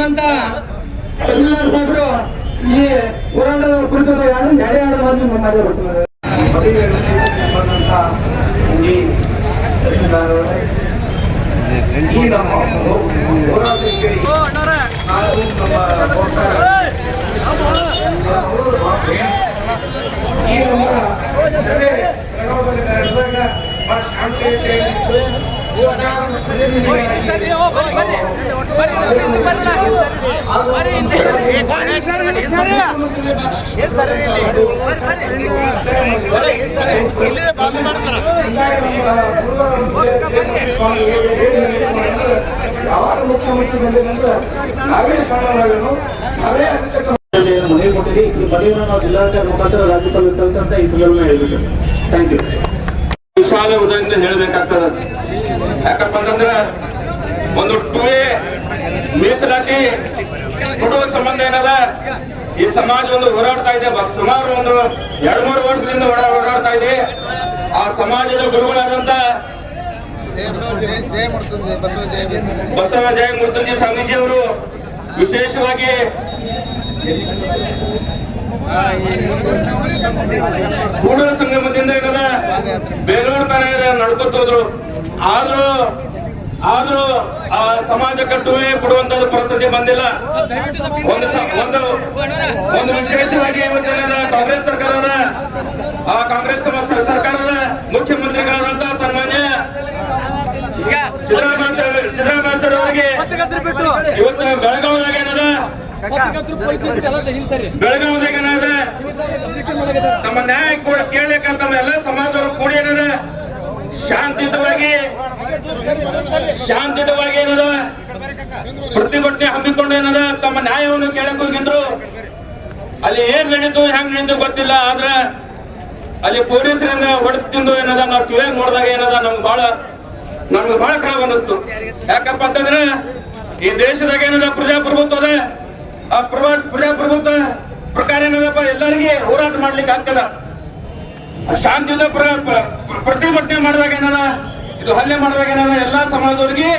ಮಾತಾಡುವಂತ ತಹಸೀಲ್ದಾರ್ ಸಾಹೇಬರು ಈ ಹೋರಾಟದ ಕುರಿತು ಯಾರು ಎರಡು ಎರಡು ಮಾತು ಮಾತಾಡ್ತಾರೆ ಬಂದಂಥ ಈ ತಹಸೀಲ್ದಾರರೇ, ಈ ನಮ್ಮ ಹೋರಾಟಕ್ಕೆ ನಾವು ನಮ್ಮ ಹೋರಾಟ ಈ ನಮ್ಮ ಸಭೆ ಬೆಳಗಾವಿಯಲ್ಲಿ ನಡೆದಾಗ ಬಹಳ ಶಾಂತಿಯುತ ಯಾವಾಗ ಮುಖ್ಯಮಂತ್ರಿ ಮನವಿ ಈ ಮನವಿಯನ್ನು ನಾವು ಜಿಲ್ಲಾಧಿಕಾರಿ ಮುಖಾಂತರ ರಾಜ್ಯಪಾಲ ಕಳಿಸ್ತಂತ ಈ ಥ್ಯಾಂಕ್ ಯು ವಿಶಾಲ ಉದಯದಿಂದ ಹೇಳಬೇಕಾಗ್ತದ. ಯಾಕಪ್ಪ ಅಂತಂದ್ರೆ ಒಂದು ಟೂ ಎ ಮೀಸಲಾತಿ ಕೊಡುವ ಸಂಬಂಧ ಏನದ? ಈ ಸಮಾಜ ಒಂದು ಹೋರಾಡ್ತಾ ಇದೆ. ಸುಮಾರು ಒಂದು ಎರಡ್ ಮೂರು ವರ್ಷದಿಂದ ಹೋರಾಡ್ತಾ ಇದೆ. ಆ ಸಮಾಜದ ಗುರುಗಳಾದಂತ ಬಸವ ಜಯ ಮೃತ್ಯುಂಜಯ ಸ್ವಾಮೀಜಿ ಅವರು ವಿಶೇಷವಾಗಿ ಕೂಡಲ ಸಂಗಮದಿಂದ ಏನದ, ಬೇಲೂರು ತನ ನಡ್ಕೊತ ಹೋದ್ರು. ಆದ್ರೂ ಆದ್ರೂ ಆ ಸಮಾಜ ಕಟ್ಟುವೆ ಬಿಡುವಂತ ಪರಿಸ್ಥಿತಿ ಬಂದಿಲ್ಲ. ಒಂದು ಒಂದು ವಿಶೇಷವಾಗಿ ಇವತ್ತಿನ ಕಾಂಗ್ರೆಸ್ ಸರ್ಕಾರದ ಆ ಕಾಂಗ್ರೆಸ್ ಸರ್ಕಾರದ ಮುಖ್ಯಮಂತ್ರಿಗಳಾದಂತ ಸನ್ಮಾನ್ಯ ಸಿದ್ದರಾಮಯ್ಯ ಸಿದ್ದರಾಮಯ್ಯ ಸರ್ ಇವತ್ತು ಬೆಳಗಾವಿದಾಗ ಏನದ? ಬೆಳಗಾವಿದಾಗ ಏನದ? ತಮ್ಮ ನ್ಯಾಯ ಕೇಳಲಿಕ್ಕಂತ ಎಲ್ಲ ಸಮಾಜ ಶಾಂತಿಯುತವಾಗಿ ಶಾಂತಿಯುತವಾಗಿ ಏನದ? ಪ್ರತಿಭಟನೆ ಹಮ್ಮಿಕೊಂಡು ಏನದ? ತಮ್ಮ ನ್ಯಾಯವನ್ನು ಕೇಳಕ್ ಹೋಗಿದ್ರು. ಅಲ್ಲಿ ಏನ್ ನಡೀತು, ಹೆಂಗ್ ನಡೀತು ಗೊತ್ತಿಲ್ಲ, ಆದ್ರೆ ಅಲ್ಲಿ ಪೊಲೀಸರಿಂದ ಹೊಡೆದು ತಿಂದು ಏನದ? ನಾವು ಕ್ಲೇಮ್ ನೋಡಿದಾಗ ಏನದ? ನಮ್ಗೆ ಬಹಳ ನಮ್ಗೆ ಬಹಳ ಕಳವ ಅನ್ನಿಸ್ತು. ಯಾಕಪ್ಪ ಅಂತಂದ್ರೆ, ಈ ದೇಶದಾಗ ಏನದ ಪ್ರಜಾಪ್ರಭುತ್ವ ಅದ? ಆ ಪ್ರಭಾ, ಪ್ರಜಾಪ್ರಭುತ್ವ ಪ್ರಕಾರ ಏನದಪ್ಪ? ಎಲ್ಲರಿಗೆ ಹೋರಾಟ ಮಾಡ್ಲಿಕ್ಕೆ ಆಗ್ತದ. ಪ್ರ- ಪ್ರ- ಪ್ರತಿಭಟನೆ ಮಾಡಿದಾಗ ಏನದ? ಇದು ಹಲ್ಲೆ ಮಾಡಿದಾಗ ಏನದ? ಎಲ್ಲಾ ಸಮಾಜದವ್ರಿಗೆ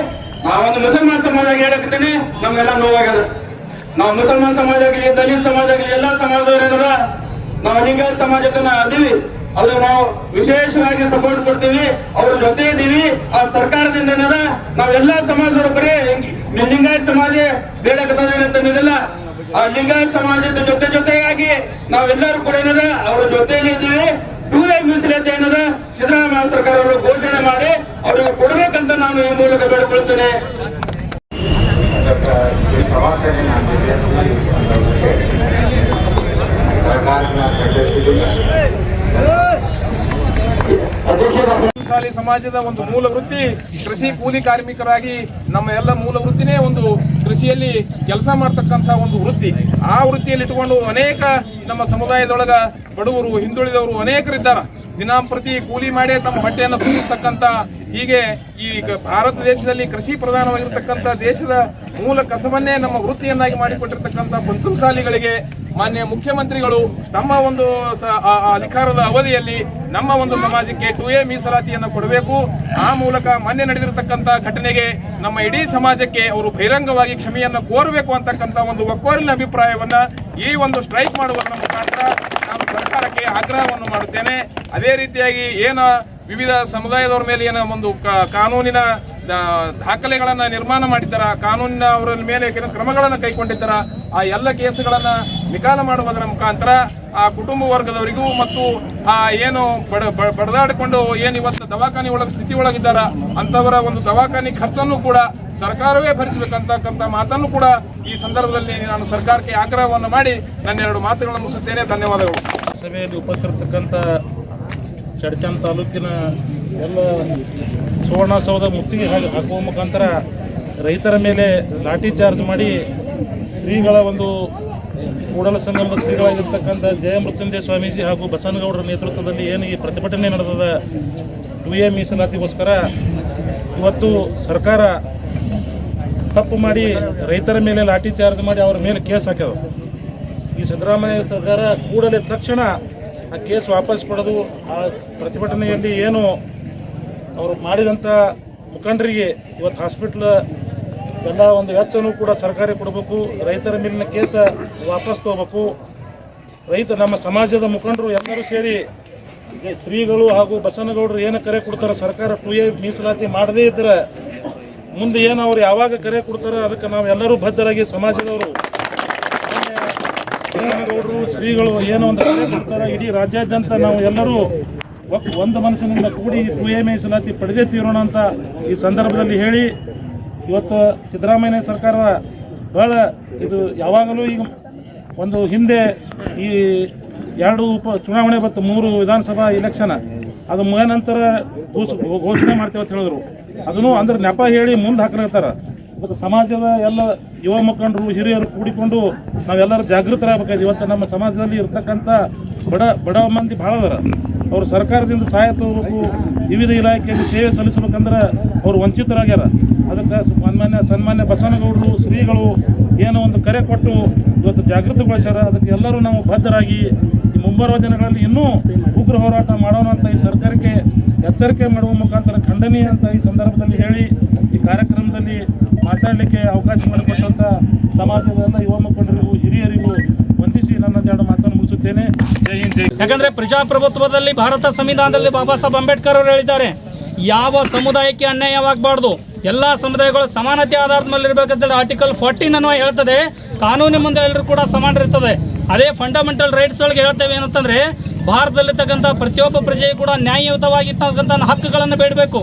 ಒಂದು ಮುಸಲ್ಮಾನ್ ಸಮಾಜ ಹೇಳಕತ್ತೇನೆ ನಮ್ಗೆಲ್ಲ ನೋವಾಗ್ಯದ ನಾವು ಮುಸಲ್ಮಾನ್ ಸಮಾಜ ಆಗಲಿ ದಲಿತ ಸಮಾಜ ಆಗಲಿ ಎಲ್ಲಾ ಸಮಾಜದವ್ರು ಏನದ? ನಾವು ಲಿಂಗಾಯತ ಸಮಾಜದನ್ನ ಅದೀವಿ. ಅದು ನಾವು ವಿಶೇಷವಾಗಿ ಸಪೋರ್ಟ್ ಕೊಡ್ತೀವಿ, ಅವ್ರ ಜೊತೆ ಇದ್ದೀವಿ ಆ ಸರ್ಕಾರದಿಂದ ಏನದ? ಎಲ್ಲಾ ಸಮಾಜದವರು ಬರೀ ಲಿಂಗಾಯತ ಸಮಾಜ ಬೇಡಕತ್ತದೇನಂತಂದಿಲ್ಲ ಆ ಲಿಂಗಾಯತ ಸಮಾಜದ ಜೊತೆ ಜೊತೆಯಾಗಿ ನಾವೆಲ್ಲರೂ ಕೂಡ ಏನದ? ಅವ್ರ ಜೊತೆಯಲ್ಲಿ ಇದ್ದೀವಿ ಟೂ ಎ ಮೀಸಲಾತಿ ಏನದ ಅವರು ಘೋಷಣೆ ಮಾಡಿ ಅವರಿಗೆ ಕೊಡಬೇಕಂತ ನಾನು ಈ ಮೂಲಕ ಬೇಡಿಕೊಳ್ಳುತ್ತೇನೆ. ಶಾಲಿ ಸಮಾಜದ ಒಂದು ಮೂಲ ವೃತ್ತಿ, ಕೃಷಿ ಕೂಲಿ ಕಾರ್ಮಿಕರಾಗಿ ನಮ್ಮ ಎಲ್ಲ ಮೂಲ ವೃತ್ತಿನೇ ಒಂದು ಕೃಷಿಯಲ್ಲಿ ಕೆಲಸ ಮಾಡ್ತಕ್ಕಂಥ ಒಂದು ವೃತ್ತಿ. ಆ ವೃತ್ತಿಯಲ್ಲಿ ಇಟ್ಟುಕೊಂಡು ಅನೇಕ ನಮ್ಮ ಸಮುದಾಯದೊಳಗ ಬಡವರು, ಹಿಂದುಳಿದವರು ಅನೇಕರಿದ್ದಾರೆ. ದಿನಂಪ್ರತಿ ಕೂಲಿ ಮಾಡಿ ತಮ್ಮ ಹೊಟ್ಟೆಯನ್ನು ತುಂಬಿಸ್ತಕ್ಕಂಥ ಹೀಗೆ ಈ ಭಾರತ ದೇಶದಲ್ಲಿ ಕೃಷಿ ಪ್ರಧಾನವಾಗಿರ್ತಕ್ಕಂಥ ದೇಶದ ಮೂಲ ಕಸವನ್ನೇ ನಮ್ಮ ವೃತ್ತಿಯನ್ನಾಗಿ ಮಾಡಿಕೊಟ್ಟಿರ್ತಕ್ಕಂಥ ಪಂಚಮಸಾಲಿಗಳಿಗೆ ಮಾನ್ಯ ಮುಖ್ಯಮಂತ್ರಿಗಳು ತಮ್ಮ ಒಂದು ಅಧಿಕಾರದ ಅವಧಿಯಲ್ಲಿ ನಮ್ಮ ಒಂದು ಸಮಾಜಕ್ಕೆ ಟು ಎ ಮೀಸಲಾತಿಯನ್ನು ಕೊಡಬೇಕು. ಆ ಮೂಲಕ ಮೊನ್ನೆ ನಡೆದಿರತಕ್ಕಂಥ ಘಟನೆಗೆ ನಮ್ಮ ಇಡೀ ಸಮಾಜಕ್ಕೆ ಅವರು ಬಹಿರಂಗವಾಗಿ ಕ್ಷಮೆಯನ್ನು ಕೋರಬೇಕು ಅಂತಕ್ಕಂಥ ಒಂದು ಒಕ್ಕೋರಿನ ಅಭಿಪ್ರಾಯವನ್ನು ಈ ಒಂದು ಸ್ಟ್ರೈಕ್ ಮಾಡುವುದರ ಮುಖಾಂತರ ಸರ್ಕಾರಕ್ಕೆ ಆಗ್ರಹವನ್ನು ಮಾಡುತ್ತೇನೆ. ಅದೇ ರೀತಿಯಾಗಿ ಏನು ವಿವಿಧ ಸಮುದಾಯದವರ ಮೇಲೆ ಏನೋ ಒಂದು ಕಾನೂನಿನ ದಾಖಲೆಗಳನ್ನು ನಿರ್ಮಾಣ ಮಾಡಿದ್ದಾರ, ಕಾನೂನಿನ ಅವರ ಮೇಲೆ ಕ್ರಮಗಳನ್ನು ಕೈಗೊಂಡಿದ್ದಾರ, ಆ ಎಲ್ಲ ಕೇಸುಗಳನ್ನು ನಿಕಾಲ ಮಾಡುವುದರ ಮುಖಾಂತರ ಆ ಕುಟುಂಬ ವರ್ಗದವರಿಗೂ ಮತ್ತು ಆ ಏನು ಬಡ ಬಡದಾಡಿಕೊಂಡು ಏನು ಇವತ್ತು ದವಾಖಾನೆ ಒಳಗೆ ಸ್ಥಿತಿ ಒಳಗಿದ್ದಾರ, ಅಂತವರ ಒಂದು ದವಾಖಾನೆ ಖರ್ಚನ್ನು ಕೂಡ ಸರ್ಕಾರವೇ ಭರಿಸಬೇಕಂತಕ್ಕಂಥ ಮಾತನ್ನು ಕೂಡ ಈ ಸಂದರ್ಭದಲ್ಲಿ ನಾನು ಸರ್ಕಾರಕ್ಕೆ ಆಗ್ರಹವನ್ನು ಮಾಡಿ ನನ್ನ ಎರಡು ಮಾತುಗಳನ್ನು ಮುಗಿಸುತ್ತೇನೆ ಧನ್ಯವಾದಗಳು. ಸಭೆಯಲ್ಲಿ ಉಪಸ್ಥಿರತಕ್ಕಂಥ ಚಡ್ಚನ್ ತಾಲೂಕಿನ ಎಲ್ಲ ಸುವರ್ಣಸೌಧ ಮುತ್ತಿಗೆ ಹಾಕಿ- ಹಾಕುವ ಮುಖಾಂತರ ರೈತರ ಮೇಲೆ ಲಾಠಿ ಚಾರ್ಜ್ ಮಾಡಿ ಶ್ರೀಗಳ ಒಂದು ಕೂಡಲ ಸಂಗಮದ ಶ್ರೀಗಳಾಗಿರ್ತಕ್ಕಂಥ ಜಯ ಮೃತ್ಯುಂಜಯ ಸ್ವಾಮೀಜಿ ಹಾಗೂ ಬಸನಗೌಡರ ನೇತೃತ್ವದಲ್ಲಿ ಏನು ಈ ಪ್ರತಿಭಟನೆ ನಡೆದದ ಟು ಎ ಮೀಸಲಾತಿಗೋಸ್ಕರ ಇವತ್ತು ಸರ್ಕಾರ ತಪ್ಪು ಮಾಡಿ ರೈತರ ಮೇಲೆ ಲಾಠಿ ಚಾರ್ಜ್ ಮಾಡಿ ಅವರ ಮೇಲೆ ಕೇಸ್ ಹಾಕ್ಯದ. ಈ ಸಿದ್ದರಾಮಯ್ಯ ಸರ್ಕಾರ ಕೂಡಲೇ ತಕ್ಷಣ ಆ ಕೇಸ್ ವಾಪಸ್ ಪಡೆದು ಆ ಪ್ರತಿಭಟನೆಯಲ್ಲಿ ಏನು ಅವರು ಮಾಡಿದಂಥ ಮುಖಂಡರಿಗೆ ಇವತ್ತು ಹಾಸ್ಪಿಟ್ಲ ಎಲ್ಲ ಒಂದು ವೆಚ್ಚನೂ ಕೂಡ ಸರ್ಕಾರ ಕೊಡಬೇಕು, ರೈತರ ಮೇಲಿನ ಕೇಸ ವಾಪಸ್ ತಗೋಬೇಕು. ರೈತ ನಮ್ಮ ಸಮಾಜದ ಮುಖಂಡರು ಎಲ್ಲರೂ ಸೇರಿ ಶ್ರೀಗಳು ಹಾಗೂ ಬಸವನಗೌಡರು ಏನು ಕರೆ ಕೊಡ್ತಾರೆ ಸರ್ಕಾರ ಟು ಎ ಮೀಸಲಾತಿ ಮಾಡದೇ ಇದ್ರೆ ಮುಂದೆ ಏನು ಅವ್ರು ಯಾವಾಗ ಕರೆ ಕೊಡ್ತಾರೆ ಅದಕ್ಕೆ ನಾವು ಎಲ್ಲರೂ ಬದ್ಧರಾಗಿ ಸಮಾಜದವರು ಶ್ರೀಗಳು ಏನು ಅಂತ ಕೊಡ್ತಾರೆ ಇಡೀ ರಾಜ್ಯಾದ್ಯಂತ ನಾವು ಎಲ್ಲರೂ ಒಂದು ಮನಸ್ಸಿನಿಂದ ಕೂಡಿ ಟು ಮೀಸಲಾತಿ ಪಡೆದೇ ತೀರೋಣ ಅಂತ ಈ ಸಂದರ್ಭದಲ್ಲಿ ಹೇಳಿ, ಇವತ್ತು ಸಿದ್ದರಾಮಯ್ಯ ಸರ್ಕಾರ ಬಹಳ ಇದು ಯಾವಾಗಲೂ ಈಗ ಒಂದು ಹಿಂದೆ ಈ ಎರಡು ಉಪ ಚುನಾವಣೆ ಮತ್ತು ಮೂರು ವಿಧಾನಸಭಾ ಇಲೆಕ್ಷನ್ ಅದು ಮುಗಿದ ನಂತರ ಘೋಷ- ಘೋಷಣೆ ಮಾಡ್ತೇವೆ ಅಂತ ಹೇಳಿದ್ರು. ಅದನ್ನು ಅಂದ್ರೆ ನೆಪ ಹೇಳಿ ಮುಂದೆ ಹಾಕಲಾಗ್ತಾರ ಅದಕ್ಕೆ ಸಮಾಜದ ಎಲ್ಲ ಯುವ ಮುಖಂಡರು, ಹಿರಿಯರು ಕೂಡಿಕೊಂಡು ನಾವೆಲ್ಲರೂ ಜಾಗೃತರಾಗಬೇಕಾಗಿದೆ. ಇವತ್ತು ನಮ್ಮ ಸಮಾಜದಲ್ಲಿ ಇರ್ತಕ್ಕಂಥ ಬಡ ಬಡ ಮಂದಿ ಭಾಳ ಅದಾರ. ಅವರು ಸರ್ಕಾರದಿಂದ ಸಹಾಯ ತಗೋಬೇಕು, ವಿವಿಧ ಇಲಾಖೆಯಲ್ಲಿ ಸೇವೆ ಸಲ್ಲಿಸಬೇಕಂದ್ರೆ ಅವರು ವಂಚಿತರಾಗ್ಯಾರ. ಅದಕ್ಕೆ ಸನ್ಮಾನ್ಯ ಸನ್ಮಾನ್ಯ ಬಸವನಗೌಡರು, ಶ್ರೀಗಳು ಏನೋ ಒಂದು ಕರೆ ಕೊಟ್ಟು ಇವತ್ತು ಜಾಗೃತಗೊಳಿಸ್ಯಾರ. ಅದಕ್ಕೆ ಎಲ್ಲರೂ ನಾವು ಬದ್ಧರಾಗಿ ಈ ಮುಂಬರುವ ದಿನಗಳಲ್ಲಿ ಇನ್ನೂ ಉಗ್ರ ಹೋರಾಟ ಮಾಡೋಣ ಅಂತ ಈ ಸರ್ಕಾರಕ್ಕೆ ಎಚ್ಚರಿಕೆ ಮಾಡುವ ಮುಖಾಂತರ ಖಂಡನೀಯ ಅಂತ ಈ ಸಂದರ್ಭದಲ್ಲಿ ಹೇಳಿ ಕಾರ್ಯಕ್ರಮದಲ್ಲಿ ಮಾತಾಡಲಿಕ್ಕೆ ಅವಕಾಶ ಮಾಡಿಕೊಟ್ಟಂತ ಸಮಾಜದ ಯುವ ಮುಖಂಡರಿಗೂ ಹಿರಿಯರಿಗೂ ವಂದಿಸಿ ನನ್ನ ಎರಡು ಮಾತನ್ನು ಮುಗಿಸುತ್ತೇನೆ. ಜೈ ಹಿಂದ್, ಜೈ ಯಾಕಂದ್ರೆ ಪ್ರಜಾಪ್ರಭುತ್ವದಲ್ಲಿ ಭಾರತ ಸಂವಿಧಾನದಲ್ಲಿ ಬಾಬಾ ಸಾಹೇಬ್ ಅಂಬೇಡ್ಕರ್ ಅವರು ಹೇಳಿದ್ದಾರೆ, ಯಾವ ಸಮುದಾಯಕ್ಕೆ ಅನ್ಯಾಯವಾಗಬಾರ್ದು, ಎಲ್ಲ ಸಮುದಾಯಗಳು ಸಮಾನತೆ ಆಧಾರದ ಮೇಲೆ ಇರಬೇಕಂತೇಳಿ ಆರ್ಟಿಕಲ್ ಫೋರ್ಟೀನ್ ಅನ್ನುವ ಹೇಳ್ತದೆ, ಕಾನೂನಿನ ಮುಂದೆ ಎಲ್ಲರೂ ಕೂಡ ಸಮಾನರಿರ್ತದೆ. ಅದೇ ಫಂಡಮೆಂಟಲ್ ರೈಟ್ಸ್ ಒಳಗೆ ಹೇಳ್ತೇವೆ ಏನಂತಂದ್ರೆ, ಭಾರತದಲ್ಲಿರ್ತಕ್ಕಂಥ ಪ್ರತಿಯೊಬ್ಬ ಪ್ರಜೆಯು ಕೂಡ ನ್ಯಾಯಯುತವಾಗಿರ್ತಕ್ಕಂಥ ಹಕ್ಕುಗಳನ್ನು ಬೇಡಬೇಕು.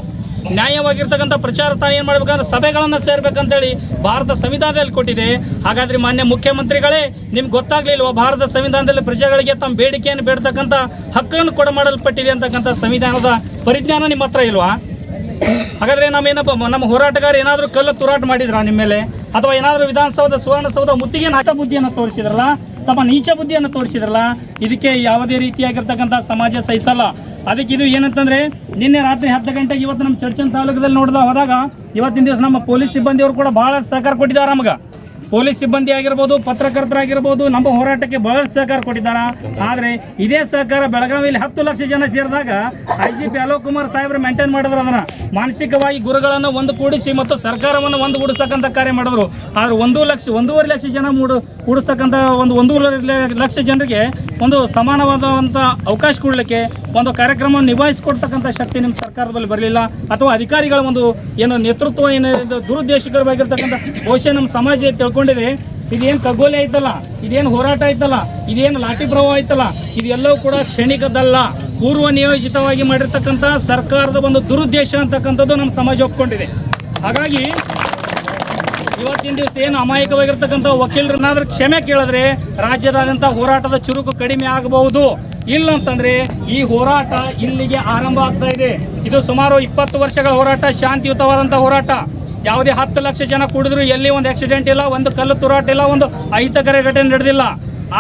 ನ್ಯಾಯವಾಗಿರ್ತಕ್ಕಂಥ ಪ್ರಚಾರ ತಾನು ಏನು ಮಾಡ್ಬೇಕಂದ್ರೆ ಸಭೆಗಳನ್ನು ಸೇರ್ಬೇಕಂತೇಳಿ ಭಾರತ ಸಂವಿಧಾನದಲ್ಲಿ ಕೊಟ್ಟಿದೆ. ಹಾಗಾದ್ರೆ ಮಾನ್ಯ ಮುಖ್ಯಮಂತ್ರಿಗಳೇ, ನಿಮ್ಗೆ ಗೊತ್ತಾಗ್ಲಿಲ್ವಾ ಭಾರತ ಸಂವಿಧಾನದಲ್ಲಿ ಪ್ರಜೆಗಳಿಗೆ ತಮ್ಮ ಬೇಡಿಕೆಯನ್ನು ಬೇಡ್ತಕ್ಕಂಥ ಹಕ್ಕನ್ನು ಕೊಡ ಮಾಡಲ್ಪಟ್ಟಿದೆ ಅಂತಕ್ಕಂಥ ಸಂವಿಧಾನದ ಪರಿಜ್ಞಾನ ನಿಮ್ಮ ಹತ್ರ ಇಲ್ವಾ? ಹಾಗಾದ್ರೆ ನಾವೇನಪ್ಪ ನಮ್ಮ ಹೋರಾಟಗಾರ ಏನಾದರೂ ಕಲ್ಲು ತೂರಾಟ ಮಾಡಿದ್ರಾ ನಿಮ್ಮ ಮೇಲೆ? ಅಥವಾ ಏನಾದರೂ ವಿಧಾನಸೌಧ, ಸುವರ್ಣಸೌಧ ಮುತ್ತಿಗೆ ಹಠ ಬುದ್ಧಿಯನ್ನು ತೋರಿಸಿದ್ರಲ್ಲ? ತಮ್ಮ ನೀಚ ಬುದ್ಧಿಯನ್ನು ತೋರಿಸಿದ್ರಲ್ಲ, ಇದಕ್ಕೆ ಯಾವುದೇ ರೀತಿಯಾಗಿರ್ತಕ್ಕಂಥ ಸಮಾಜ ಸಹಿಸಲ್ಲ. ಅದಕ್ಕೆ ಇದು ಏನಂತಂದ್ರೆ, ನಿನ್ನೆ ರಾತ್ರಿ ಹತ್ತು ಗಂಟೆಗೆ ಇವತ್ತು ನಮ್ಮ ಚರ್ಚನ್ ತಾಲೂಕದಲ್ಲಿ ನೋಡಿದ ಹೋದಾಗ, ಇವತ್ತಿನ ದಿವಸ ನಮ್ಮ ಪೊಲೀಸ್ ಸಿಬ್ಬಂದಿಯವರು ಕೂಡ ಬಹಳ ಸಹಕಾರ ಕೊಟ್ಟಿದ್ದಾರೆ ನಮಗೆ. ಪೊಲೀಸ್ ಸಿಬ್ಬಂದಿ ಆಗಿರ್ಬೋದು, ಪತ್ರಕರ್ತರಾಗಿರ್ಬೋದು, ನಮ್ಮ ಹೋರಾಟಕ್ಕೆ ಬಹಳಷ್ಟು ಸಹಕಾರ ಕೊಟ್ಟಿದ್ದಾರೆ. ಆದರೆ ಇದೇ ಸಹಕಾರ ಬೆಳಗಾವಿಯಲ್ಲಿ ಹತ್ತು ಲಕ್ಷ ಜನ ಸೇರಿದಾಗ I G P Alok Kumar ಸಾಹೇಬ್ರು ಮೇಂಟೈನ್ ಮಾಡಿದ್ರು ಅದನ್ನ. ಮಾನಸಿಕವಾಗಿ ಗುರುಗಳನ್ನು ಒಂದು ಕೂಡಿಸಿ ಮತ್ತು ಸರ್ಕಾರವನ್ನು ಒಂದು ಕೂಡಿಸ್ತಕ್ಕಂಥ ಕಾರ್ಯ ಮಾಡಿದ್ರು. ಆದ್ರೆ ಒಂದು ಲಕ್ಷ, ಒಂದೂವರೆ ಲಕ್ಷ ಜನ ಮೂಡು ಕೂಡಿಸ್ತಕ್ಕಂಥ ಒಂದು ಒಂದೂವರೆ ಲಕ್ಷ ಜನರಿಗೆ ಒಂದು ಸಮಾನವಾದಂಥ ಅವಕಾಶ ಕೊಡಲಿಕ್ಕೆ ಒಂದು ಕಾರ್ಯಕ್ರಮವನ್ನು ನಿಭಾಯಿಸಿಕೊಡ್ತಕ್ಕಂಥ ಶಕ್ತಿ ನಿಮ್ಮ ಸರ್ಕಾರದಲ್ಲಿ ಬರಲಿಲ್ಲ ಅಥವಾ ಅಧಿಕಾರಿಗಳ ಒಂದು ಏನು ನೇತೃತ್ವ ಏನು ದುರುದ್ದೇಶಕರವಾಗಿರ್ತಕ್ಕಂಥ ಬಹುಶಃ ನಮ್ಮ ಸಮಾಜ ತಿಳ್ಕೊಂಡಿದೆ. ಇದೇನು ಖಗೋಲೆ ಐತಲ್ಲ, ಇದೇನು ಹೋರಾಟ ಐತಲ್ಲ, ಇದೇನು ಲಾಠಿ ಪ್ರಭಾವ ಐತಲ್ಲ, ಇದೆಲ್ಲವೂ ಕೂಡ ಕ್ಷಣಿಕದಲ್ಲ. ಪೂರ್ವ ನಿಯೋಜಿತವಾಗಿ ಮಾಡಿರ್ತಕ್ಕಂಥ ಸರ್ಕಾರದ ಒಂದು ದುರುದ್ದೇಶ ಅಂತಕ್ಕಂಥದ್ದು ನಮ್ಮ ಸಮಾಜ ಒಪ್ಕೊಂಡಿದೆ. ಹಾಗಾಗಿ ಇವತ್ತಿನ ದಿವಸ ಏನು ಅಮಾಯಕವಾಗಿರ್ತಕ್ಕಂಥ ವಕೀಲರನ್ನಾದ್ರೂ ಕ್ಷಮೆ ಕೇಳಿದ್ರೆ ರಾಜ್ಯದಾದ್ಯಂತ ಹೋರಾಟದ ಚುರುಕು ಕಡಿಮೆ ಆಗಬಹುದು. ಇಲ್ಲ ಅಂತಂದ್ರೆ ಈ ಹೋರಾಟ ಇಲ್ಲಿಗೆ ಆರಂಭ ಆಗ್ತಾ ಇದೆ. ಇದು ಸುಮಾರು ಇಪ್ಪತ್ತು ವರ್ಷಗಳ ಹೋರಾಟ, ಶಾಂತಿಯುತವಾದಂಥ ಹೋರಾಟ. ಯಾವುದೇ ಹತ್ತು ಲಕ್ಷ ಜನ ಕುಡಿದ್ರು ಎಲ್ಲಿ ಒಂದು ಆಕ್ಸಿಡೆಂಟ್ ಇಲ್ಲ, ಒಂದು ಕಲ್ಲು ತುರಾಟ ಇಲ್ಲ, ಒಂದು ಅಹಿತಕರ ಘಟನೆ ನಡೆದಿಲ್ಲ.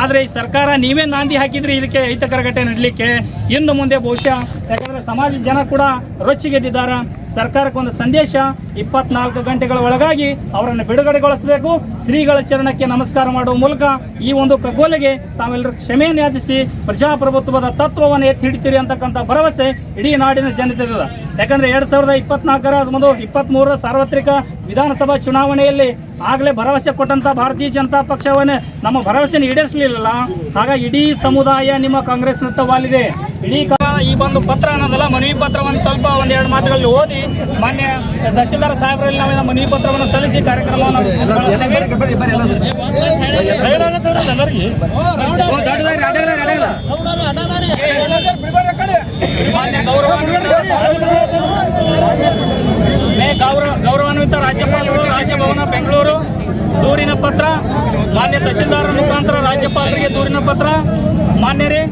ಆದರೆ ಈ ಸರ್ಕಾರ ನೀವೇ ನಾಂದಿ ಹಾಕಿದ್ರಿ ಇದಕ್ಕೆ ಅಹಿತಕರ ಘಟನೆ ನಡಲಿಕ್ಕೆ. ಇನ್ನು ಮುಂದೆ ಬಹುಶಃ ಯಾಕಂದ್ರೆ ಸಮಾಜದ ಜನ ಕೂಡ ರೊಚ್ಚಿಗೆದ್ದಿದ್ದಾರೆ? ಸರ್ಕಾರಕ್ಕೆ ಒಂದು ಸಂದೇಶ ಇಪ್ಪತ್ನಾಲ್ಕು ಗಂಟೆಗಳ ಒಳಗಾಗಿ ಅವರನ್ನು ಬಿಡುಗಡೆಗೊಳಿಸಬೇಕು. ಶ್ರೀಗಳ ಚರಣಕ್ಕೆ ನಮಸ್ಕಾರ ಮಾಡುವ ಮೂಲಕ ಈ ಒಂದು ಖಗೋಲೆಗೆ ತಾವೆಲ್ಲರೂ ಕ್ಷಮೆಯನ್ನು ಯಾಚಿಸಿ ಪ್ರಜಾಪ್ರಭುತ್ವದ ತತ್ವವನ್ನು ಎತ್ತಿ ಹಿಡಿತೀರಿ ಅಂತಕ್ಕಂಥ ಭರವಸೆ ಇಡೀ ನಾಡಿನ ಜನತೆ ಯಾಕಂದರೆ ಎರಡ್ ಸಾವಿರದ ಇಪ್ಪತ್ನಾಲ್ಕರ ಒಂದು ಇಪ್ಪತ್ತ್ಮೂರರ ಸಾರ್ವತ್ರಿಕ ವಿಧಾನಸಭಾ ಚುನಾವಣೆಯಲ್ಲಿ ಆಗಲೇ ಭರವಸೆ ಕೊಟ್ಟಂತ ಭಾರತೀಯ ಜನತಾ ಪಕ್ಷವನ್ನೇ ನಮ್ಮ ಭರವಸೆಯನ್ನು ಈಡೇರಿಸಲಿಲ್ಲ ಹಾಗಾಗಿ ಇಡೀ ಸಮುದಾಯ ನಿಮ್ಮ ಕಾಂಗ್ರೆಸ್ನತ್ತ ವಾಲಿದೆ. ಇಡೀ ಈ ಒಂದು ಪತ್ರ ಅನ್ನೋದಲ್ಲ ಮನವಿ ಪತ್ರವನ್ನು ಸ್ವಲ್ಪ ಒಂದೆರಡು ಮಾತುಗಳಲ್ಲಿ ಓದಿ ಮಾನ್ಯ ತಹಶೀಲ್ದಾರ್ ಸಾಹೇಬರಲ್ಲಿ ನಮ್ಮ ಮನವಿ ಪತ್ರವನ್ನು ಸಲ್ಲಿಸಿ ಕಾರ್ಯಕ್ರಮವನ್ನು. ಮಾನ್ಯ ಮೇ ಗೌರವ ಗೌರವಾನ್ವಿತ ರಾಜ್ಯಪಾಲರು ರಾಜಭವನ ಬೆಂಗಳೂರು ದೂರಿನ ಪತ್ರ ಮಾನ್ಯ ತಹಶೀಲ್ದಾರ್ ಮುಖಾಂತರ ರಾಜ್ಯಪಾಲರಿಗೆ ದೂರಿನ ಪತ್ರ ಮಾನ್ಯರೇ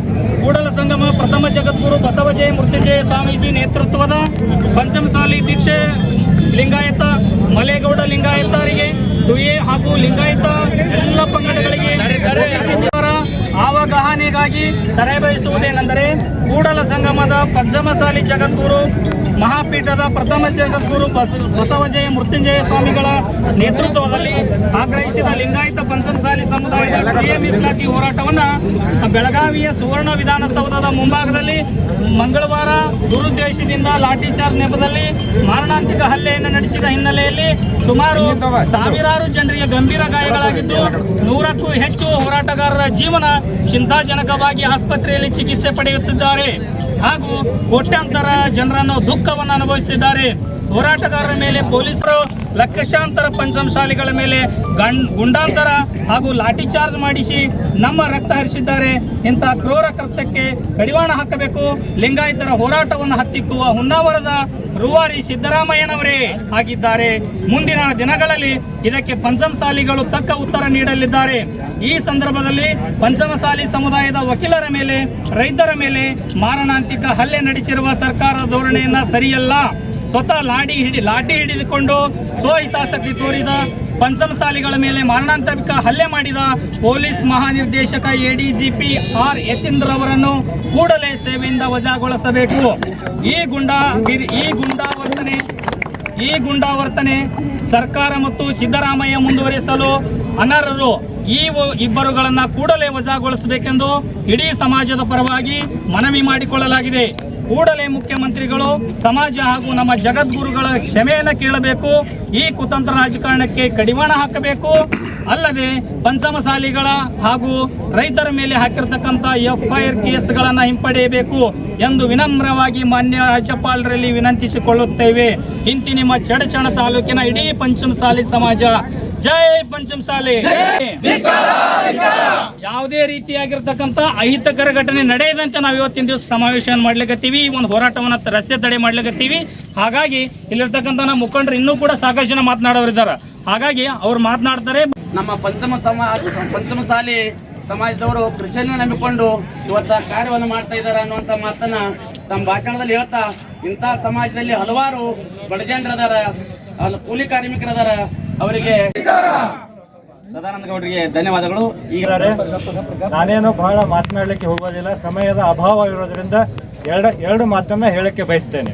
ಕೂಡಲ ಸಂಗಮ ಪ್ರಥಮ ಜಗದ್ಗುರು ಬಸವಜಯ ಮೃತ್ಯುಜಯ ಸ್ವಾಮೀಜಿ ನೇತೃತ್ವದ ಪಂಚಮಸಾಲಿ ದೀಕ್ಷೆ ಲಿಂಗಾಯತ ಮಲೇಗೌಡ ಲಿಂಗಾಯತರಿಗೆ ಡುಯೆ ಹಾಗೂ ಲಿಂಗಾಯತ ಎಲ್ಲ ಪಂಗಡಗಳಿಗೆ ಒಪ್ಪಿಸಿದವರ ಅವಗಾಹನೆಗಾಗಿ ತರಬೇಯಿಸುವುದೇನೆಂದರೆ ಕೂಡಲ ಸಂಗಮದ ಪಂಚಮಸಾಲಿ ಜಗದ್ಗುರು, ಮಹಾಪೀಠದ ಪ್ರಥಮ ಜಗದ್ಗುರು ಬಸ, ಬಸವಜಯ ಮೃತ್ಯುಂಜಯ ಸ್ವಾಮಿಗಳ ನೇತೃತ್ವದಲ್ಲಿ ಆಗ್ರಹಿಸಿದ ಲಿಂಗಾಯತ ಪಂಚಮಸಾಲಿ ಸಮುದಾಯದ ಕ್ರಿಯೆ ಮೀಸಲಾತಿ ಹೋರಾಟವನ್ನು ಬೆಳಗಾವಿಯ ಸುವರ್ಣ ವಿಧಾನಸೌಧದ ಮುಂಭಾಗದಲ್ಲಿ ಮಂಗಳವಾರ ದುರುದ್ದೇಶದಿಂದ ಲಾಠಿ ಚಾರ್ಜ್ ನೆಪದಲ್ಲಿ ಮಾರಣಾಂತಿಕ ಹಲ್ಲೆಯನ್ನು ನಡೆಸಿದ ಹಿನ್ನೆಲೆಯಲ್ಲಿ ಸುಮಾರು ಸಾವಿರಾರು ಜನರಿಗೆ ಗಂಭೀರ ಗಾಯಗಳಾಗಿದ್ದು, ನೂರಕ್ಕೂ ಹೆಚ್ಚು ಹೋರಾಟಗಾರರ ಜೀವನ ಚಿಂತಾಜನಕವಾಗಿ ಆಸ್ಪತ್ರೆಯಲ್ಲಿ ಚಿಕಿತ್ಸೆ ಪಡೆಯುತ್ತಿದ್ದಾರೆ. ಹಾಗೂ ಕೋಟ್ಯಾಂತರ ಜನರನ್ನು ದುಃಖವನ್ನು ಅನುಭವಿಸುತ್ತಿದ್ದಾರೆ. ಹೋರಾಟಗಾರರ ಮೇಲೆ ಪೊಲೀಸರು ಲಕ್ಷಾಂತರ ಪಂಚಮಶಾಲಿಗಳ ಮೇಲೆ ಗಣ್ ಗುಂಡಾಂತರ ಹಾಗೂ ಲಾಠಿ ಚಾರ್ಜ್ ಮಾಡಿಸಿ ನಮ್ಮ ರಕ್ತ ಹರಿಸಿದ್ದಾರೆ. ಇಂತಹ ಕ್ರೂರ ಕೃತ್ಯಕ್ಕೆ ಕಡಿವಾಣ ಹಾಕಬೇಕು. ಲಿಂಗಾಯತರ ಹೋರಾಟವನ್ನು ಹತ್ತಿಕ್ಕುವ ಹುನ್ನಾವರದ ರೂವಾರಿ ಸಿದ್ದರಾಮಯ್ಯನವರೇ ಆಗಿದ್ದಾರೆ. ಮುಂದಿನ ದಿನಗಳಲ್ಲಿ ಇದಕ್ಕೆ ಪಂಚಮಸಾಲಿಗಳು ತಕ್ಕ ಉತ್ತರ ನೀಡಲಿದ್ದಾರೆ. ಈ ಸಂದರ್ಭದಲ್ಲಿ ಪಂಚಮಸಾಲಿ ಸಮುದಾಯದ ವಕೀಲರ ಮೇಲೆ, ರೈತರ ಮೇಲೆ ಮಾರಣಾಂತಿಕ ಹಲ್ಲೆ ನಡೆಸಿರುವ ಸರ್ಕಾರದ ಧೋರಣೆಯನ್ನ ಸರಿಯಲ್ಲ. ಸ್ವತಃ ಲಾಡಿ ಹಿಡಿ, ಲಾಠಿ ಹಿಡಿದುಕೊಂಡು ಸ್ವಹಿತಾಸಕ್ತಿ ತೋರಿದ ಪಂಚಮಸಾಲಿಗಳ ಮೇಲೆ ಮಾರಣಾಂತಿಕ ಹಲ್ಲೆ ಮಾಡಿದ ಪೊಲೀಸ್ ಮಹಾನಿರ್ದೇಶಕ ಎಡಿಜಿಪಿ ಆರ್ ಯತೀಂದ್ರ ಅವರನ್ನು ಕೂಡಲೇ ಸೇವೆಯಿಂದ ವಜಾಗೊಳಿಸಬೇಕು. ಈ ಗುಂಡಾ, ಈ ಗುಂಡಾವರ್ತನೆ ಈ ಗುಂಡಾವರ್ತನೆ ಸರ್ಕಾರ ಮತ್ತು ಸಿದ್ದರಾಮಯ್ಯ ಮುಂದುವರಿಸಲು ಅನರ್ಹರು. ಈ ಇಬ್ಬರುಗಳನ್ನ ಕೂಡಲೇ ವಜಾಗೊಳಿಸಬೇಕೆಂದು ಇಡೀ ಸಮಾಜದ ಪರವಾಗಿ ಮನವಿ ಮಾಡಿಕೊಳ್ಳಲಾಗಿದೆ. ಕೂಡಲೇ ಮುಖ್ಯಮಂತ್ರಿಗಳು, ಸಮಾಜ ಹಾಗೂ ನಮ್ಮ ಜಗದ್ಗುರುಗಳ ಕ್ಷಮೆಯನ್ನು ಕೇಳಬೇಕು, ಈ ಕುತಂತ್ರ ರಾಜಕಾರಣಕ್ಕೆ ಕಡಿವಾಣ ಹಾಕಬೇಕು. ಅಲ್ಲದೆ ಪಂಚಮಸಾಲಿಗಳ ಹಾಗೂ ರೈತರ ಮೇಲೆ ಹಾಕಿರ್ತಕ್ಕಂಥ ಎಫ್ಐಆರ್ ಕೇಸ್ಗಳನ್ನು ಹಿಂಪಡೆಯಬೇಕು ಎಂದು ವಿನಮ್ರವಾಗಿ ಮಾನ್ಯ ರಾಜ್ಯಪಾಲರಲ್ಲಿ ವಿನಂತಿಸಿಕೊಳ್ಳುತ್ತೇವೆ. ಇಂತಿ ನಿಮ್ಮ ಚಡಚಣ ತಾಲೂಕಿನ ಇಡೀ ಪಂಚಮಸಾಲಿ ಸಮಾಜ ಜೈ ಪಂಚಮಸಾಲಿ. ಯಾವುದೇ ರೀತಿಯಾಗಿರ್ತಕ್ಕಂಥ ಅಹಿತಕರ ಘಟನೆ ನಡೆಯದಂತೆ ನಾವು ಇವತ್ತಿನ ದಿವಸ ಸಮಾವೇಶ ಮಾಡ್ಲಿಕತ್ತೀವಿ. ಈ ಒಂದು ಹೋರಾಟವನ್ನ ರಸ್ತೆ ತಡೆ ಮಾಡ್ಲಿಕತ್ತೀವಿ. ಹಾಗಾಗಿ ಇಲ್ಲಿರ್ತಕ್ಕಂಥ ನಮ್ಮ ಮುಖಂಡರು ಇನ್ನೂ ಕೂಡ ಸಾಕಷ್ಟು ಜನ ಮಾತನಾಡೋರಿದ್ದಾರೆ ಹಾಗಾಗಿ ಅವ್ರು ಮಾತನಾಡ್ತಾರೆ. ನಮ್ಮ ಪಂಚಮ ಸಮಾಜ ಪಂಚಮಸಾಲಿ ಸಮಾಜದವರು ಕೃಷಿಯನ್ನು ನಂಬಿಕೊಂಡು ಇವತ್ತ ಕಾರ್ಯವನ್ನು ಮಾಡ್ತಾ ಇದ್ದಾರೆ ಅನ್ನುವಂಥ ಮಾತನ್ನ ತಮ್ಮ ಭಾಷಣದಲ್ಲಿ ಹೇಳ್ತಾ ಇಂಥ ಸಮಾಜದಲ್ಲಿ ಹಲವಾರು ಬಡಜನರದಾರ ಕೂಲಿ ಕಾರ್ಮಿಕರದಾರ ಅವರಿಗೆ ಸದಾನಂದ ಗೌಡರಿಗೆ ಧನ್ಯವಾದಗಳು. ಈಗ ನಾನೇನು ಬಹಳ ಮಾತನಾಡಲಿಕ್ಕೆ ಹೋಗೋದಿಲ್ಲ. ಸಮಯದ ಅಭಾವ ಇರೋದ್ರಿಂದ ಎರಡು ಎರಡು ಮಾತನ್ನ ಹೇಳಕ್ಕೆ ಬಯಸ್ತೇನೆ.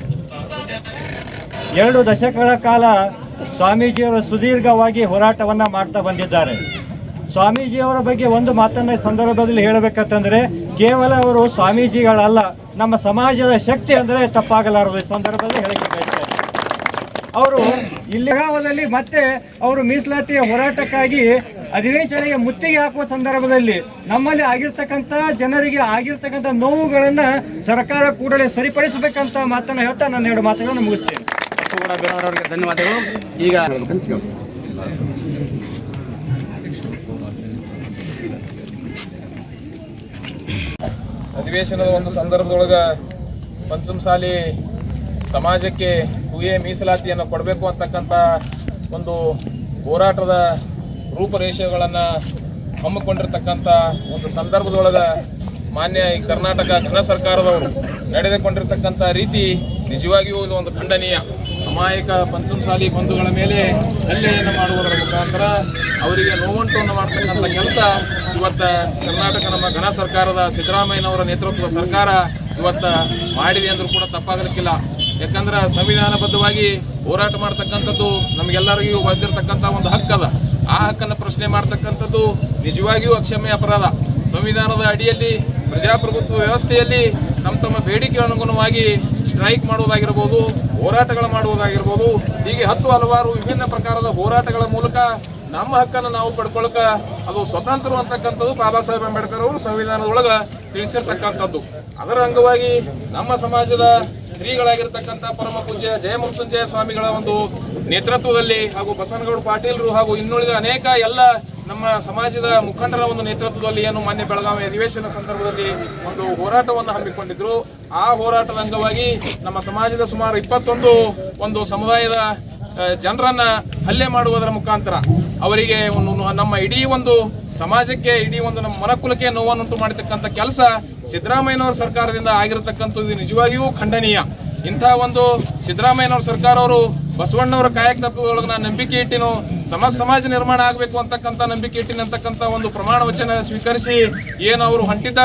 ಎರಡು ದಶಕಗಳ ಕಾಲ ಸ್ವಾಮೀಜಿಯವರು ಸುದೀರ್ಘವಾಗಿ ಹೋರಾಟವನ್ನ ಮಾಡ್ತಾ ಬಂದಿದ್ದಾರೆ. ಸ್ವಾಮೀಜಿಯವರ ಬಗ್ಗೆ ಒಂದು ಮಾತನ್ನ ಸಂದರ್ಭದಲ್ಲಿ ಹೇಳಬೇಕಂತಂದ್ರೆ, ಕೇವಲ ಅವರು ಸ್ವಾಮೀಜಿಗಳಲ್ಲ, ನಮ್ಮ ಸಮಾಜದ ಶಕ್ತಿ ಅಂದ್ರೆ ತಪ್ಪಾಗಲಾರದು ಈ ಸಂದರ್ಭದಲ್ಲಿ ಹೇಳಕ್ಕೆ ಬಯಸ್ತೇನೆ. ಅವರು ಇಲ್ಲಿ ಮತ್ತೆ ಅವರು ಮೀಸಲಾತಿಯ ಹೋರಾಟಕ್ಕಾಗಿ ಅಧಿವೇಶನಕ್ಕೆ ಮುತ್ತಿಗೆ ಹಾಕುವ ಸಂದರ್ಭದಲ್ಲಿ ನಮ್ಮಲ್ಲಿ ಆಗಿರ್ತಕ್ಕಂಥ ಜನರಿಗೆ ಆಗಿರ್ತಕ್ಕಂಥ ನೋವುಗಳನ್ನು ಸರ್ಕಾರ ಕೂಡಲೇ ಸರಿಪಡಿಸಬೇಕಂತ ಮಾತನ್ನ ಹೇಳ್ತಾ ನಾನು ಎರಡು ಮಾತುಗಳನ್ನು ಮುಗಿಸ್ತೇನೆ. ಧನ್ಯವಾದಗಳು. ಈಗ ಅಧಿವೇಶನದ ಒಂದು ಸಂದರ್ಭದೊಳಗ ಪಂಚಮಸಾಲಿ ಸಮಾಜಕ್ಕೆ ಹುಯೆ ಮೀಸಲಾತಿಯನ್ನು ಕೊಡಬೇಕು ಅಂತಕ್ಕಂಥ ಒಂದು ಹೋರಾಟದ ರೂಪರೇಷೆಗಳನ್ನು ಹಮ್ಮಿಕೊಂಡಿರ್ತಕ್ಕಂಥ ಒಂದು ಸಂದರ್ಭದೊಳಗ ಮಾನ್ಯ ಈ ಕರ್ನಾಟಕ ಘನ ಸರ್ಕಾರದವರು ನಡೆದುಕೊಂಡಿರ್ತಕ್ಕಂಥ ರೀತಿ ನಿಜವಾಗಿಯೂ ಇದು ಒಂದು ಖಂಡನೀಯ. ಅಮಾಯಕ ಪಂಚಮಸಾಲಿ ಬಂಧುಗಳ ಮೇಲೆ ಹಲ್ಲೆಯನ್ನು ಮಾಡುವುದರ ಮುಖಾಂತರ ಅವರಿಗೆ ನೋವುಂಟನ್ನು ಮಾಡ್ತಕ್ಕಂಥ ಕೆಲಸ ಇವತ್ತ ಕರ್ನಾಟಕ ನಮ್ಮ ಘನ ಸರ್ಕಾರದ ಸಿದ್ದರಾಮಯ್ಯನವರ ನೇತೃತ್ವದ ಸರ್ಕಾರ ಇವತ್ತ ಮಾಡಿದೆ ಅಂದ್ರೂ ಕೂಡ ತಪ್ಪಾಗಲಿಕ್ಕಿಲ್ಲ. ಯಾಕಂದ್ರೆ ಸಂವಿಧಾನಬದ್ಧವಾಗಿ ಹೋರಾಟ ಮಾಡ್ತಕ್ಕಂಥದ್ದು ನಮಗೆಲ್ಲರಿಗೂ ಬಂದಿರತಕ್ಕಂಥ ಒಂದು ಹಕ್ಕದ ಆ ಹಕ್ಕನ್ನು ಪ್ರಶ್ನೆ ಮಾಡ್ತಕ್ಕಂಥದ್ದು ನಿಜವಾಗಿಯೂ ಅಕ್ಷಮ್ಯ ಅಪರಾಧ. ಸಂವಿಧಾನದ ಅಡಿಯಲ್ಲಿ, ಪ್ರಜಾಪ್ರಭುತ್ವ ವ್ಯವಸ್ಥೆಯಲ್ಲಿ ತಮ್ಮ ತಮ್ಮ ಬೇಡಿಕೆ ಅನುಗುಣವಾಗಿ ಸ್ಟ್ರೈಕ್ ಮಾಡುವುದಾಗಿರ್ಬೋದು, ಹೋರಾಟಗಳು ಮಾಡುವುದಾಗಿರ್ಬೋದು, ಹೀಗೆ ಹತ್ತು ಹಲವಾರು ವಿಭಿನ್ನ ಪ್ರಕಾರದ ಹೋರಾಟಗಳ ಮೂಲಕ ನಮ್ಮ ಹಕ್ಕನ್ನು ನಾವು ಪಡ್ಕೊಳಕ ಅದು ಸ್ವತಂತ್ರ ಅಂತಕ್ಕಂಥದ್ದು ಬಾಬಾ ಸಾಹೇಬ್ ಅಂಬೇಡ್ಕರ್ ಅವರು ಸಂವಿಧಾನದೊಳಗೆ ತಿಳಿಸಿರ್ತಕ್ಕಂಥದ್ದು. ಅದರ ಅಂಗವಾಗಿ ನಮ್ಮ ಸಮಾಜದ ಶ್ರೀಗಳಾಗಿರ್ತಕ್ಕಂಥ ಪರಮ ಪೂಜ್ಯ ಜಯಮೃತ್ಯುಂಜಯ ಸ್ವಾಮಿಗಳ ಒಂದು ನೇತೃತ್ವದಲ್ಲಿ ಹಾಗೂ ಬಸನಗೌಡ ಪಾಟೀಲರು ಹಾಗೂ ಇನ್ನುಳಿದ ಅನೇಕ ಎಲ್ಲ ನಮ್ಮ ಸಮಾಜದ ಮುಖಂಡರ ಒಂದು ನೇತೃತ್ವದಲ್ಲಿ ಏನು ಮಾನ್ಯ ಬೆಳಗಾವಿ ಅಧಿವೇಶನ ಸಂದರ್ಭದಲ್ಲಿ ಒಂದು ಹೋರಾಟವನ್ನು ಹಮ್ಮಿಕೊಂಡಿದ್ರು. ಆ ಹೋರಾಟದ ಅಂಗವಾಗಿ ನಮ್ಮ ಸಮಾಜದ ಸುಮಾರು ಇಪ್ಪತ್ತೊಂದು ಒಂದು ಸಮುದಾಯದ ಜನರನ್ನ ಹಲ್ಲೆ ಮಾಡುವುದರ ಮುಖಾಂತರ ಅವರಿಗೆ ಒಂದು ನಮ್ಮ ಇಡೀ ಒಂದು ಸಮಾಜಕ್ಕೆ, ಇಡೀ ಒಂದು ನಮ್ಮ ಮನಕುಲಕ್ಕೆ ನೋವನ್ನುಂಟು ಮಾಡತಕ್ಕಂಥ ಕೆಲಸ ಸಿದ್ದರಾಮಯ್ಯನವರ ಸರ್ಕಾರದಿಂದ ಆಗಿರತಕ್ಕಂಥದ್ದು ನಿಜವಾಗಿಯೂ ಖಂಡನೀಯ. ಇಂಥ ಒಂದು ಸಿದ್ದರಾಮಯ್ಯನವರ ಸರ್ಕಾರ ಅವರು ಬಸವಣ್ಣವರ ಕಾಯಕ ತತ್ವದೊಳಗೆ ನಂಬಿಕೆ ಇಟ್ಟಿನ ಸಮಾಜ ಸಮಾಜ ನಿರ್ಮಾಣ ಆಗಬೇಕು ಅಂತಕ್ಕಂಥ ನಂಬಿಕೆ ಇಟ್ಟಿನ ಅಂತಕ್ಕಂಥ ಒಂದು ಪ್ರಮಾಣ ವಚನ ಸ್ವೀಕರಿಸಿ ಏನು ಅವರು ಹಂಟಿದ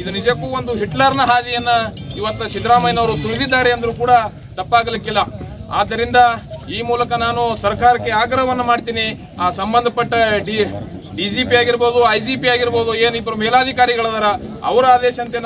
ಇದು ನಿಜಕ್ಕೂ ಒಂದು ಹಿಟ್ಲರ್ನ ಹಾದಿಯನ್ನು ಇವತ್ತು ಸಿದ್ದರಾಮಯ್ಯನವರು ತುಳಿದಿದ್ದಾರೆ ಅಂದರೂ ಕೂಡ ತಪ್ಪಾಗಲಿಕ್ಕಿಲ್ಲ. ಆದ್ದರಿಂದ ಈ ಮೂಲಕ ನಾನು ಸರ್ಕಾರಕ್ಕೆ ಆಗ್ರಹವನ್ನು ಮಾಡ್ತೀನಿ. ಆ ಸಂಬಂಧಪಟ್ಟ ಡಿ ಡಿ ಜಿ ಪಿ ಆಗಿರ್ಬೋದು ಐ ಜಿ ಪಿ ಆಗಿರ್ಬೋದು ಏನಿಬ್ಬರು ಮೇಲಾಧಿಕಾರಿಗಳದಾರ ಅವರ ಆದೇಶಂತೆ